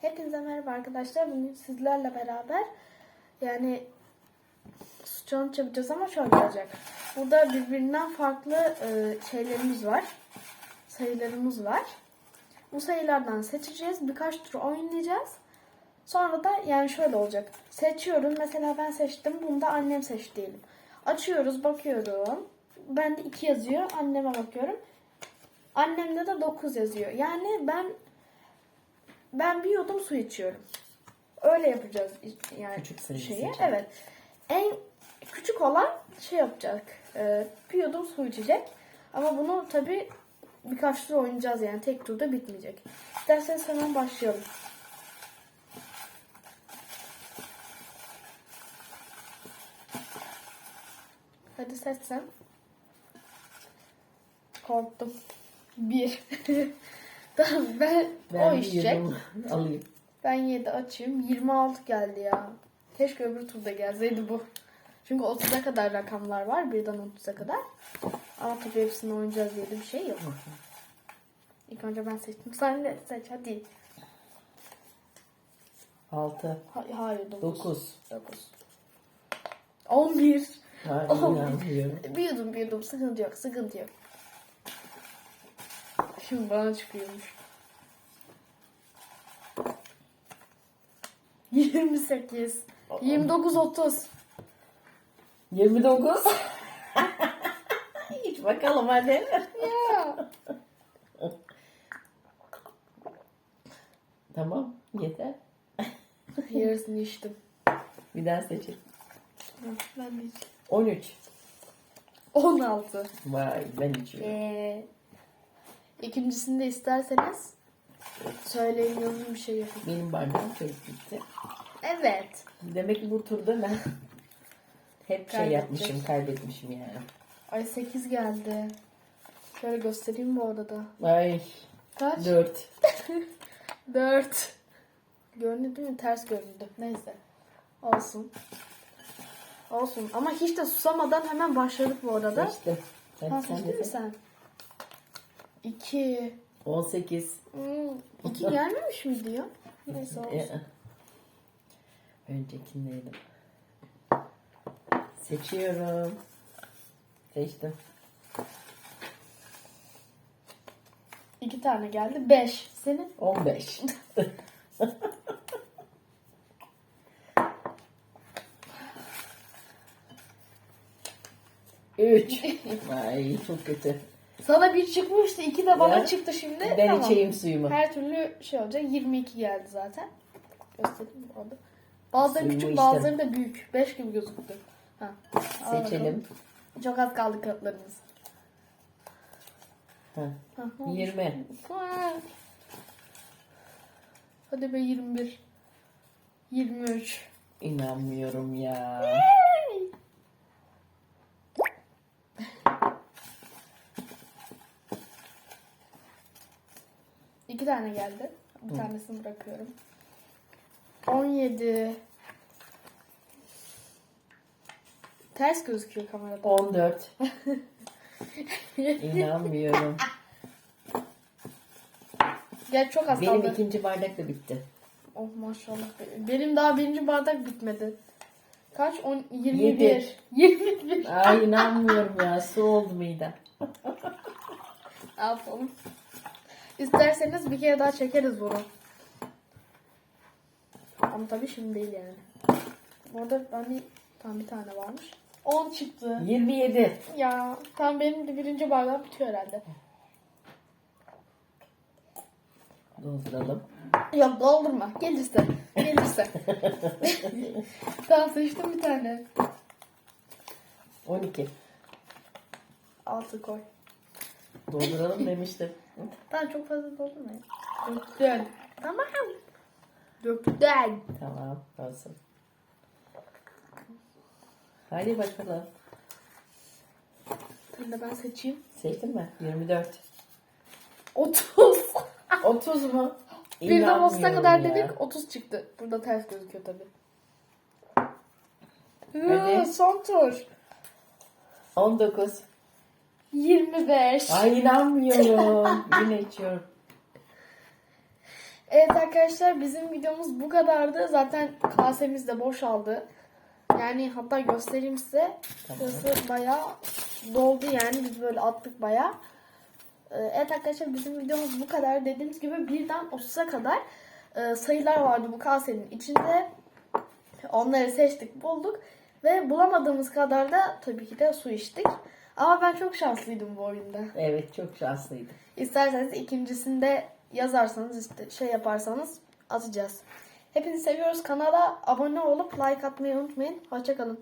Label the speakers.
Speaker 1: Hepinize merhaba arkadaşlar. Bugün sizlerle beraber yani challenge yapacağız ama şöyle olacak. Burada birbirinden farklı e, şeylerimiz var. Sayılarımız var. Bu sayılardan seçeceğiz. Birkaç tur oynayacağız. Sonra da yani şöyle olacak. Seçiyorum. Mesela ben seçtim. Bunu da annem seçti diyelim. Açıyoruz. Bakıyorum. Ben de 2 yazıyor. Anneme bakıyorum. Annemde de 9 yazıyor. Yani ben ben bir yudum su içiyorum. Öyle yapacağız yani
Speaker 2: Küçük
Speaker 1: şeyi. Evet. En küçük olan şey yapacak. E, bir yudum su içecek. Ama bunu tabi birkaç tur oynayacağız yani tek turda bitmeyecek. İsterseniz hemen başlayalım. Hadi seç sen. Korktum. Bir. ben,
Speaker 2: Ben
Speaker 1: o içecek.
Speaker 2: alayım.
Speaker 1: Ben 7 açayım. 26 geldi ya. Keşke öbür turda gelseydi bu. Çünkü 30'a kadar rakamlar var. Birden 30'a kadar. Ama tabii hepsini oynayacağız diye de bir şey yok. İlk önce ben seçtim. Sen de seç hadi.
Speaker 2: 6,
Speaker 1: Ha- hayır 9.
Speaker 2: 9.
Speaker 1: 9. 11.
Speaker 2: Hayır
Speaker 1: Oh.
Speaker 2: inanmıyorum.
Speaker 1: Bir yudum bir yudum. Sıkıntı yok. Sıkıntı yok. Şimdi bana çıkıyormuş. 28. 29 30.
Speaker 2: 29. İç bakalım hadi.
Speaker 1: Ya.
Speaker 2: Tamam yeter.
Speaker 1: Yarısını içtim.
Speaker 2: Bir daha seçelim.
Speaker 1: Ben de içtim.
Speaker 2: 13.
Speaker 1: 16.
Speaker 2: Vay ben içiyorum.
Speaker 1: Ee, ikincisini de isterseniz söyleyin yazın bir şey yapın.
Speaker 2: Benim bardağım çabuk bitti.
Speaker 1: Evet.
Speaker 2: Demek ki bu turda ben hep şey
Speaker 1: Kaybedecek.
Speaker 2: yapmışım, kaybetmişim yani.
Speaker 1: Ay 8 geldi. Şöyle göstereyim bu odada.
Speaker 2: Ay
Speaker 1: Kaç?
Speaker 2: 4.
Speaker 1: 4. Göründü değil mi? Ters göründü. Neyse. Olsun. Olsun. Ama hiç de susamadan hemen başladık bu arada. Ha,
Speaker 2: Hadi sen
Speaker 1: mi
Speaker 2: seç.
Speaker 1: sen? 2.
Speaker 2: 18.
Speaker 1: Hmm, 2 gelmemiş miydi ya? Neyse olsun.
Speaker 2: Ee, Öncekindeydim. Seçiyorum. Seçtim.
Speaker 1: 2 tane geldi. 5. Senin?
Speaker 2: 15. Üç. Ay çok kötü.
Speaker 1: Sana bir çıkmıştı. 2 de bana
Speaker 2: Ya,
Speaker 1: çıktı şimdi.
Speaker 2: Ben
Speaker 1: tamam.
Speaker 2: içeyim suyumu.
Speaker 1: Her türlü şey olacak. 22 geldi zaten. Göstereyim mi orada? Bazıları
Speaker 2: Suyumu
Speaker 1: küçük
Speaker 2: içtim.
Speaker 1: bazıları da büyük. 5 gibi gözüktü. Ha. al bakalım.
Speaker 2: Seçelim.
Speaker 1: Çok az kaldı kağıtlarımız.
Speaker 2: Ha.
Speaker 1: Ha, ne olmuş?
Speaker 2: 20.
Speaker 1: Ha. Hadi be 21. 23.
Speaker 2: İnanmıyorum ya.
Speaker 1: İki tane geldi. Bir tanesini bırakıyorum. 17. Ters gözüküyor kamerada.
Speaker 2: 14. İnanmıyorum.
Speaker 1: Gel çok az
Speaker 2: Benim
Speaker 1: kaldı.
Speaker 2: ikinci bardak da bitti.
Speaker 1: Oh maşallah. Benim daha birinci bardak bitmedi. Kaç? 10, 21. 21.
Speaker 2: Ay inanmıyorum ya. Su oldu midem.
Speaker 1: Ne yapalım? İsterseniz bir kere daha çekeriz bunu. Ama tabii şimdi değil yani. Orada hani tam bir tane varmış. 10 çıktı.
Speaker 2: 27.
Speaker 1: Ya tam benim de birinci bardak bitiyor herhalde.
Speaker 2: Dolduralım.
Speaker 1: Yok doldurma. Gelirse. Gelirse. tamam seçtim bir tane.
Speaker 2: 12.
Speaker 1: Altı koy.
Speaker 2: Dolduralım demiştim.
Speaker 1: Tamam çok fazla doldurmayın. Döktün. Tamam. Döktün.
Speaker 2: Tamam olsun. Hadi bakalım.
Speaker 1: Şimdi de ben seçeyim.
Speaker 2: Seçtin mi? 24.
Speaker 1: 30.
Speaker 2: 30 mu?
Speaker 1: Birden 30'a kadar
Speaker 2: ya.
Speaker 1: dedik 30 çıktı. Burada ters gözüküyor tabi.
Speaker 2: Hadi.
Speaker 1: Son tur.
Speaker 2: 19.
Speaker 1: 25.
Speaker 2: Ay inanmıyorum. Yine içiyorum.
Speaker 1: Evet arkadaşlar bizim videomuz bu kadardı. Zaten kasemiz de boşaldı. Yani hatta göstereyim size. Burası bayağı doldu yani. Biz böyle attık bayağı. Ee, Evet arkadaşlar bizim videomuz bu kadar. Dediğimiz gibi birden 30'a kadar e, sayılar vardı bu kasenin içinde. Onları seçtik, bulduk. Ve bulamadığımız kadar da tabii ki de su içtik. Ama ben çok şanslıydım bu oyunda.
Speaker 2: Evet çok şanslıydım.
Speaker 1: İsterseniz ikincisinde yazarsanız işte şey yaparsanız atacağız. Hepinizi seviyoruz. Kanala abone olup like atmayı unutmayın. Hoşçakalın.